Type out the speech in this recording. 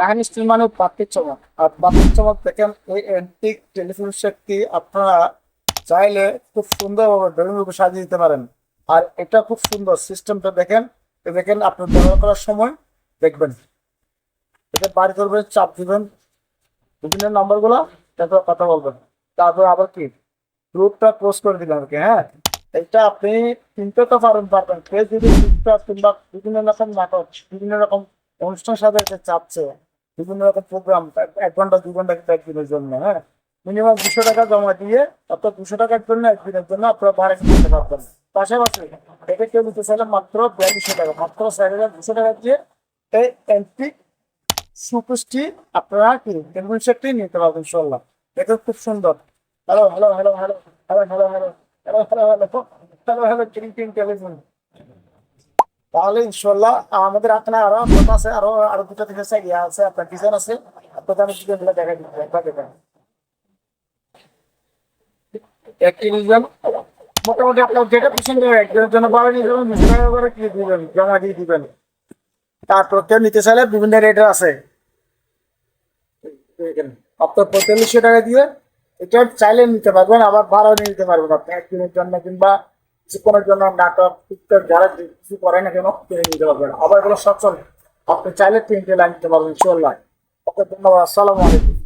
কাহিনী স্টিল মানে বাতির চমক। আর বাতির চমক দেখেন এই অ্যান্টিক টেলিফোন সেটটি আপনারা চাইলে খুব সুন্দরভাবে বেলুন রূপে সাজিয়ে দিতে পারেন। আর এটা খুব সুন্দর সিস্টেমটা দেখেন। দেখেন আপনি ব্যবহার করার সময় দেখবেন। এটা বাড়ি করবেন, চাপ দিবেন, বিভিন্ন নাম্বারগুলো তারপর কথা বলবেন। তারপর আবার কি? রুটটা ক্লোজ করে দিবেন আর কি হ্যাঁ? এটা আপনি কিনতে তো পারেন পারবেন। টিকটক কিংবা বিভিন্ন রকম নাটক, বিভিন্ন রকম অনুষ্ঠান সাজাতে চাচ্ছে। বিভিন্ন রকম প্রোগ্রাম এক ঘণ্টা দু ঘণ্টা কিন্তু একদিনের জন্য হ্যাঁ মিনিমাম দুশো টাকা জমা দিয়ে অর্থাৎ দুশো টাকার জন্য একদিনের জন্য আপনারা ভাড়া কিনতে পারবেন পাশাপাশি এটা কেউ নিতে চাইলে মাত্র বিয়াল্লিশশো টাকা মাত্র চার হাজার দুশো টাকা দিয়ে এই অ্যান্টিক সুপুষ্টি আপনারা কি টেলিভিশন সেটটি নিতে পারবেন ইনশাল্লাহ এটা খুব সুন্দর hello hello hello hello hello hello hello hello hello hello hello hello টিং টেলিভিশন তাহলে ইনশাল্লাহ আমাদের এখানে আরও কথা আছে আরও আরও দুটো থেকে ইয়ে আছে আপনার ডিজাইন আছে আপনাদের আমি ডিজাইনগুলো দেখা দিচ্ছি একবার দেখেন একটি ডিজাইন মোটামুটি আপনার যেটা পছন্দ হয় একজনের জন্য বারো নিয়ে যাবেন টাকা করে কি দিবেন জমা দিয়ে দিবেন। তারপর কেউ নিতে চাইলে বিভিন্ন রেটের আছে। আপনার পঁয়তাল্লিশশো টাকা দিয়ে এটা চাইলে নিতে পারবেন আবার ভাড়াও নিয়ে নিতে পারবেন আপনি একদিনের জন্য কিংবা কিছুক্ষণের জন্য নাটক পিকচার যারা কিছু করে না কেন, কিনে নিতে পারবেন আবার এগুলো সচল আপনি চাইলে তিনটে লাইন নিতে পারবেন ইনশাল্লাহ ওকে, ধন্যবাদ। আসসালামু আলাইকুম।